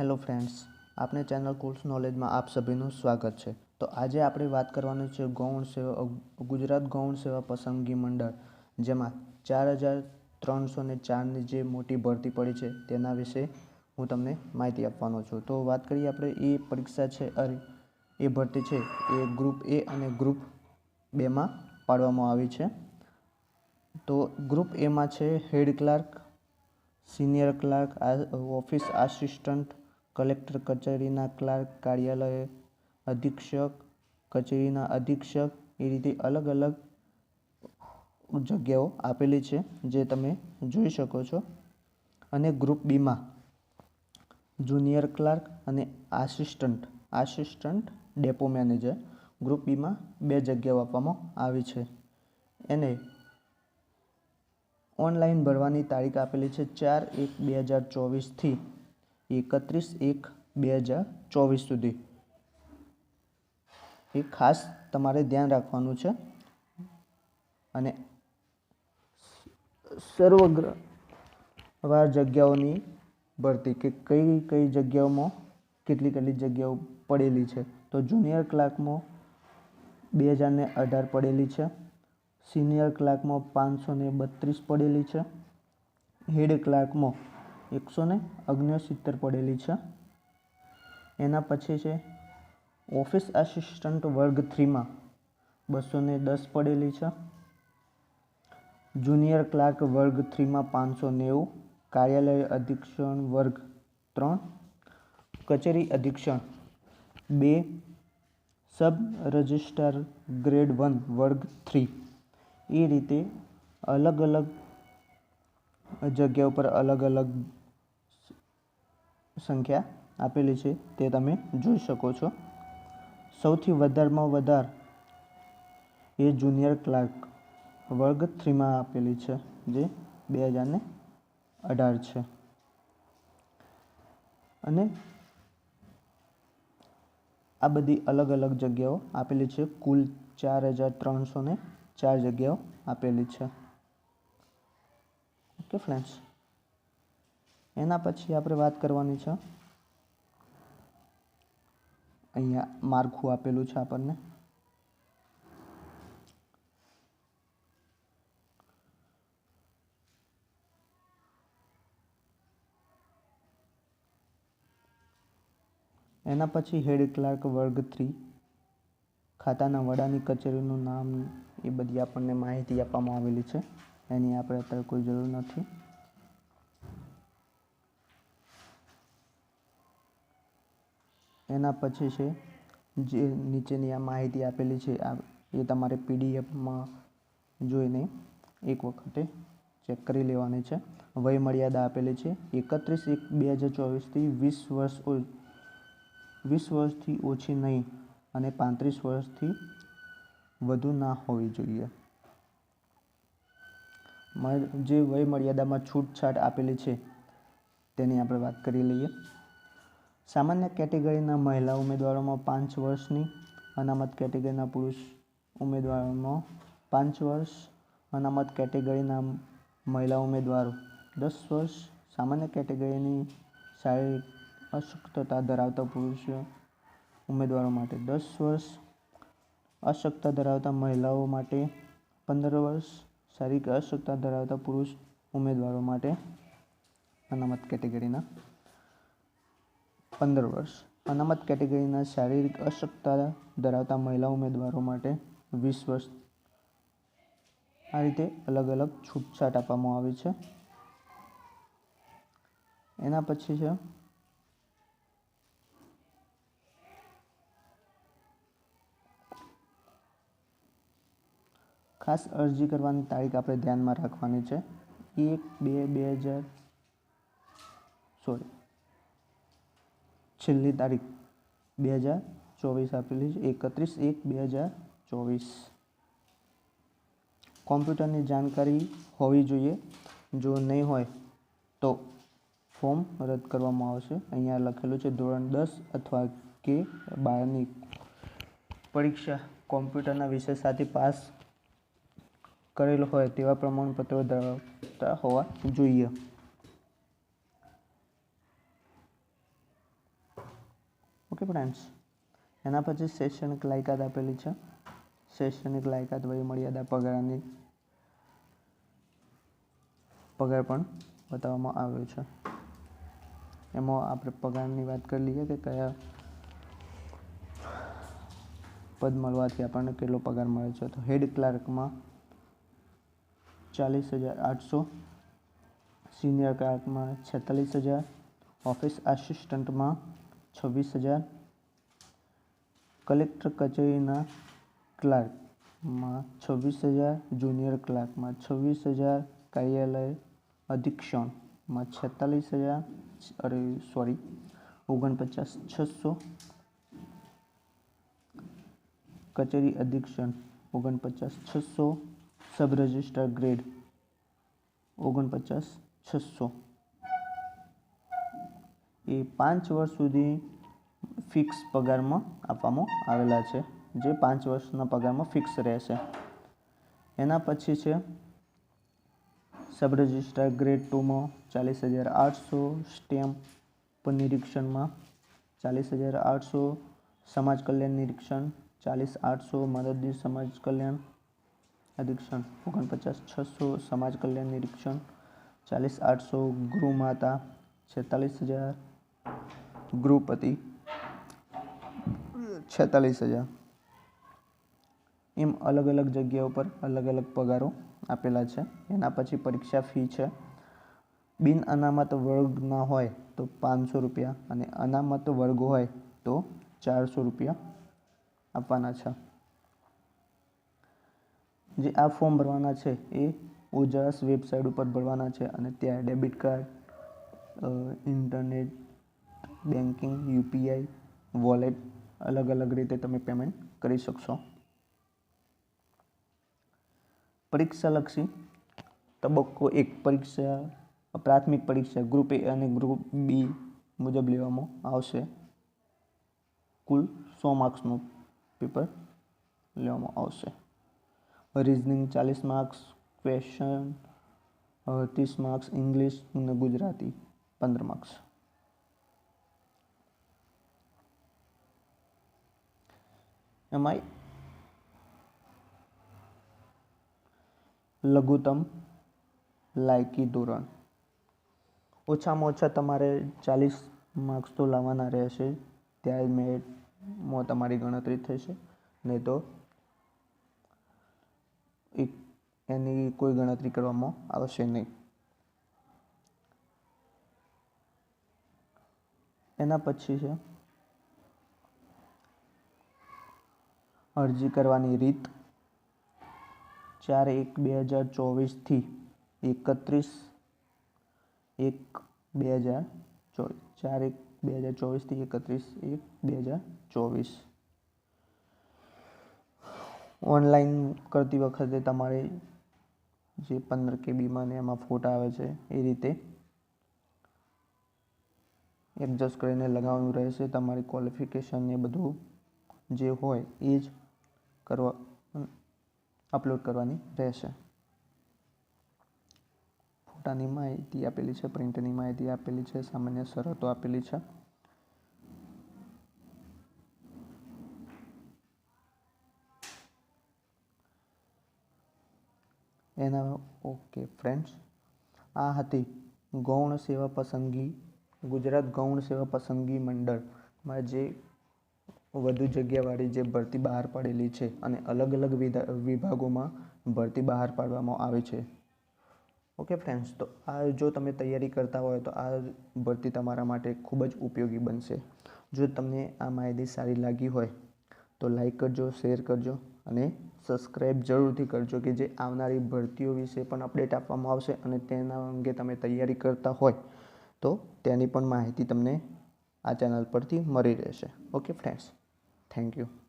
Hello friends આપણે channel course નોલેજમાં આપ સભીનું સ્વાગત છે. તો આજે આપણે વાત કરવાની છે ગૌણ સેવા ગુજરાત ગૌણ સેવા પસંદગી મંડળ, જેમાં ચાર હજાર ત્રણસો ને ચારની જે મોટી ભરતી પડી છે તેના વિશે હું તમને માહિતી આપવાનો છું. તો વાત કરીએ આપણે એ પરીક્ષા છે અરે, એ ભરતી છે એ ગ્રુપ એ અને ગ્રુપ બેમાં પાડવામાં આવી છે. તો ગ્રુપ એમાં છે head clerk, senior clerk office assistant collector કચેરીના ક્લાર્ક, કાર્યાલય અધિક્ષક, કચેરીના અધિક્ષક એ રીતે અલગ અલગ જગ્યાઓ આપેલી છે જે તમે જોઈ શકો છો. અને ગ્રુપ બીમાં જુનિયર ક્લાર્ક અને assistant assistant depot manager. Group બીમાં બે જગ્યાઓ આપવામાં આવી છે. એને ઓનલાઈન ભરવાની તારીખ આપેલી છે ચાર એક બે હજાર ચોવીસથી એકત્રીસ એક બે હજાર ચોવીસ સુધી. એ ખાસ તમારે ધ્યાન રાખવાનું છે. અને સર્વગ્રવાર જગ્યાઓની ભરતી કે કઈ કઈ જગ્યાઓમાં કેટલી કેટલી જગ્યાઓ પડેલી છે. તો જુનિયર ક્લાર્કમાં બે હજારને અઢાર પડેલી છે. સિનિયર ક્લાર્કમાં પાંચસો બત્રીસ પડેલી છે. હેડ ક્લાર્કમાં એકસો ને ઓગણસિત્તેર પડેલી છે. એના પછી છે, ઓફિસ આસિસ્ટન્ટ વર્ગ થ્રીમાં બસો ને દસ પડેલી છે. જુનિયર ક્લાર્ક વર્ગ થ્રીમાં પાંચસો નેવું, કાર્યાલય અધિક્ષણ વર્ગ ત્રણ, કચેરી અધિક્ષણ બે, સબ રજિસ્ટ્રાર ગ્રેડ વન વર્ગ થ્રી. એ રીતે અલગ અલગ જગ્યા ઉપર અલગ અલગ સંખ્યા આપેલી છે તે તમે જોઈ શકો છો. સૌથી વધારમાં વધાર એ જુનિયર ક્લાર્ક વર્ગ થ્રીમાં આપેલી છે, જે બે હજારને અઢાર છે. અને આ બધી અલગ અલગ જગ્યાઓ આપેલી છે, કુલ ચાર હજાર ત્રણસો ચાર જગ્યાઓ આપેલી છે. ઓકે ફ્રેન્ડ્સ એના પછી આપણે વાત કરવાની છે. અહીંયા માળખું આપેલું છે આપણને. એના પછી હેડ ક્લાર્ક વર્ગ થ્રી. ખાતાના વડાની કચેરીનું નામ એ બધી આપણને માહિતી આપવામાં આવેલી છે. એની આપણે અત્યારે કોઈ જરૂર નથી. એના પછી છે, જે નીચેની આ માહિતી આપેલી છે, આ એ તમારે પીડીએફમાં જોઈને એક વખતે ચેક કરી લેવાની છે. વય મર્યાદા આપેલી છે, એકત્રીસ એક બે હજાર ચોવીસથી વીસ વર્ષ વીસ વર્ષથી ઓછી નહીં અને પાંત્રીસ વર્ષથી વધુ ના હોવી જોઈએ. જે વય મર્યાદામાં છૂટછાટ આપેલી છે, તેની આપણે વાત કરી લઈએ. સામાન્ય કેટેગરીના મહિલા ઉમેદવારોમાં પાંચ વર્ષની, અનામત કેટેગરીના પુરુષ ઉમેદવારોમાં પાંચ વર્ષ, અનામત કેટેગરીના મહિલા ઉમેદવારો દસ વર્ષ, સામાન્ય કેટેગરીની શારીરિક અશક્તતા ધરાવતા પુરુષ ઉમેદવારો માટે દસ વર્ષ, અશક્તતા ધરાવતા મહિલાઓ માટે પંદર વર્ષ, શારીરિક અશક્તતા ધરાવતા પુરુષ ઉમેદવારો માટે અનામત કેટેગરીના પંદર વર્ષ. અનામત કેટેગરીના શારીરિક અશક્તતા ધરાવતા મહિલા ઉમેદવારો માટે વીસ વર્ષ. આ રીતે અલગ અલગ છૂટછાટ આપવામાં આવી છે. એના પછી છે. ખાસ અરજી કરવાની તારીખ આપણે ધ્યાનમાં રાખવાની છે. એક બે બે હજાર સોરી. છેલ્લી તારીખ બે હજાર ચોવીસ આપેલી છે, એકત્રીસ એક બે હજાર ચોવીસ. કોમ્પ્યુટરની જાણકારી હોવી જોઈએ. જો નહીં હોય તો ફોર્મ રદ કરવામાં આવશે. અહીંયા લખેલું છે, ધોરણ દસ અથવા કે બારની પરીક્ષા કોમ્પ્યુટરના વિષય સાથે પાસ કરેલો હોય તેવા પ્રમાણપત્રો ધરાવતા હોવા જોઈએ. ઓકે ફ્રેન્ડ્સ એના પછી શૈક્ષણિક લાયકાત આપેલી છે. શૈક્ષણિક લાયકાત વય મર્યાદા પગારની પગાર પણ બતાવવામાં આવ્યો છે. એમાં આપણે પગારની વાત કરી લઈએ કે કયા પદ મળવાથી આપણને કેટલો પગાર મળે છે. તો હેડ ક્લાર્કમાં ચાલીસ હજાર આઠસો, સિનિયર ક્લાર્કમાં છેતાલીસ હજાર, ઓફિસ આસિસ્ટન્ટમાં છવ્વીસ હજાર. કલેક્ટર કચેરીના ક્લાર્કમાં છવ્વીસ હજાર, જુનિયર ક્લાર્કમાં છવ્વીસ હજાર, કાર્યાલય અધિક્ષણમાં છેતાલીસ હજાર, અરે, સોરી, ઓગણપચાસ, છસો. કચેરી અધિક્ષણ ઓગણપચાસ, છસો. સબ રજિસ્ટ્રાર ગ્રેડ ઓગણપચાસ, છસો. એ પાંચ વર્ષ સુધી ફિક્સ પગારમાં આપવામાં આવેલા છે, જે પાંચ વર્ષના પગારમાં ફિક્સ રહેશે. એના પછી છે સબ રજિસ્ટ્રાર ગ્રેડ ટુમાં ચાલીસ હજાર આઠસો સ્ટેમ્પ નિરીક્ષણમાં ચાલીસ હજાર આઠસો, સમાજ કલ્યાણ નિરીક્ષણ ચાલીસ આઠસો, મદદનીશ સમાજ કલ્યાણ અધિક્ષણ ઓગણપચાસ છસો, સમાજ કલ્યાણ નિરીક્ષણ ચાલીસ આઠસો ગૃહમાતા છેતાલીસ હજાર ગૃહપતિ છેતાલીસ હજાર. એમ અલગ અલગ જગ્યાઓ પર અલગ અલગ પગારો આપેલા છે. એના પછી પરીક્ષા ફી છે. બિન અનામત વર્ગના હોય તો પાંચસો રૂપિયા અને અનામત વર્ગ હોય તો ચારસો રૂપિયા આપવાના છે. જે આ ફોર્મ ભરવાના છે એ ઓજાસ વેબસાઇટ ઉપર ભરવાના છે અને ત્યાં debit card internet banking UPI, wallet અલગ અલગ રીતે તમે પેમેન્ટ કરી શકશો. પરીક્ષાલક્ષી તબક્કો એક પરીક્ષા, પ્રાથમિક પરીક્ષા ગ્રુપ એ અને ગ્રુપ બી મુજબ લેવામાં આવશે. કુલ સો માર્ક્સનું પેપર લેવામાં આવશે. રિઝનિંગ ચાલીસ માર્ક્સ ક્વેશ્ચન ત્રીસ માર્ક્સ, ઇંગ્લિશ અને ગુજરાતી પંદર માર્ક્સ. એમાંય લઘુત્તમ લાયકી ધોરણ. ઓછામાં ઓછા તમારે ચાલીસ માર્ક્સ તો લાવવાના રહેશે. ત્યાં મેટમાં તમારી ગણતરી થશે. નહીં તો એની કોઈ ગણતરી કરવામાં આવશે નહીં. એના પછી છે અરજી કરવાની રીત ચાર એક બે હજાર ચોવીસથી એકત્રીસ એક બે હજાર ચોવીસ. ચાર એક બે હજાર ચોવીસથી એકત્રીસ એક બે હજાર ચોવીસ. ઓનલાઈન કરતી વખતે તમારે જે પંદર કેબીમાં ને એમાં ફોટા આવે છે એ રીતે એડજસ્ટ કરીને લગાવવાનું રહેશે. તમારી ક્વોલિફિકેશન ને બધું જે હોય એ જ કરવા અપલોડ કરવાની રહેશે. ફોટાની માહિતી આપેલી છે પ્રિન્ટની માહિતી આપેલી છે, સામાન્ય શરતો આપેલી છે. એના ઓકે ફ્રેન્ડ્સ આ હતી ગૌણ સેવા પસંદગી, ગુજરાત ગૌણ સેવા પસંદગી મંડળમાં જે વધુ જગ્યાવાળી જે ભરતી બહાર પાડેલી છે અને અલગ અલગ વિભાગોમાં ભરતી બહાર પાડવામાં આવી છે. ઓકે ફ્રેન્ડ્સ તો આ જો તમે તૈયારી કરતા હોય તો આ ભરતી તમારા માટે ખૂબ જ ઉપયોગી બનશે. જો તમને આ માહિતી સારી લાગી હોય તો લાઈક કરજો શેર કરજો અને સબસ્ક્રાઈબ જરૂરથી કરજો કે જે આવનારી ભરતીઓ વિશે પણ અપડેટ આપવામાં આવશે અને તેના અંગે તમે તૈયારી કરતા હોય તો તેની પણ માહિતી તમને આ ચેનલ પરથી મળી રહેશે. Okay friends Thank you.